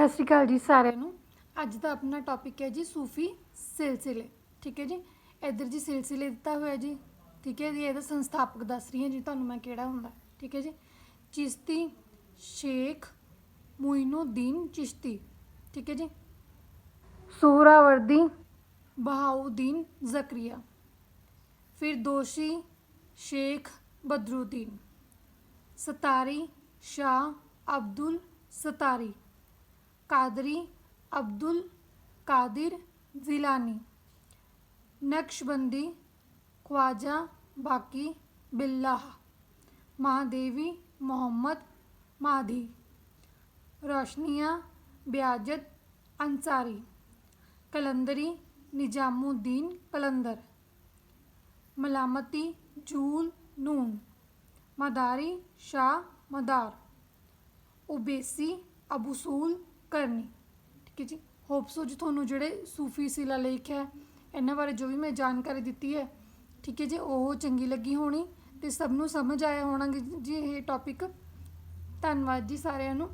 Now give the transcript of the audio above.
ਸਤਿ ਸ਼੍ਰੀ ਅਕਾਲ ਜੀ ਸਾਰਿਆਂ ਨੂੰ। ਅੱਜ ਦਾ ਆਪਣਾ ਟੌਪਿਕ ਹੈ ਜੀ ਸੂਫੀ ਸਿਲਸਿਲੇ। ਠੀਕ ਹੈ ਜੀ? ਇੱਧਰ ਜੀ ਸਿਲਸਿਲੇ ਦਿੱਤਾ ਹੋਇਆ ਜੀ। ਠੀਕ ਹੈ ਜੀ ਇਹਦਾ ਸੰਸਥਾਪਕ ਦੱਸ ਰਹੀ ਹਾਂ ਜੀ ਤੁਹਾਨੂੰ ਮੈਂ ਕਿਹੜਾ ਹੁੰਦਾ। ਠੀਕ ਹੈ ਜੀ? ਚਿਸ਼ਤੀ ਸ਼ੇਖ ਮੁਇਨੁਦੀਨ ਚਿਸ਼ਤੀ। ਠੀਕ ਹੈ ਜੀ? ਸੂਹਰਾਵਰਦੀ ਬਹਾਉਦੀਨ ਜ਼ਕਰੀਆ। ਫਿਰ ਦੋਸ਼ੀ ਸ਼ੇਖ ਬਦਰੁਦੀਨ। ਸਤਾਰੀ ਸ਼ਾਹ ਅਬਦੁਲ ਸਤਾਰੀ। कादरी, अब्दुल कादिर ज़िलानी। नक्शबंदी, ख्वाजा बाकी बिल्ला महादेवी, मोहम्मद माधी। रोशनिया, ब्याजत अंसारी। कलंदरी, निजामुद्दीन कलंदर। मलामती, जूल नून। मदारी, शाह मदार। उबेसी, अबूसूल ਕਰਨੀ। ਠੀਕ ਹੈ ਜੀ? ਹੋਪਸੋ ਜੀ ਤੁਹਾਨੂੰ ਜਿਹੜੇ ਸੂਫੀ ਸਿਲਾ ਲੇਖ ਹੈ, ਇਹਨਾਂ ਬਾਰੇ ਜੋ ਵੀ ਮੈਂ ਜਾਣਕਾਰੀ ਦਿੱਤੀ ਹੈ, ਠੀਕ ਹੈ ਜੀ, ਉਹ ਚੰਗੀ ਲੱਗੀ ਹੋਣੀ ਤੇ ਸਭ ਨੂੰ ਸਮਝ ਆਇਆ ਹੋਣਾ ਜੀ ਇਹ ਟੌਪਿਕ ਧੰਨਵਾਦ ਜੀ ਸਾਰਿਆਂ ਨੂੰ।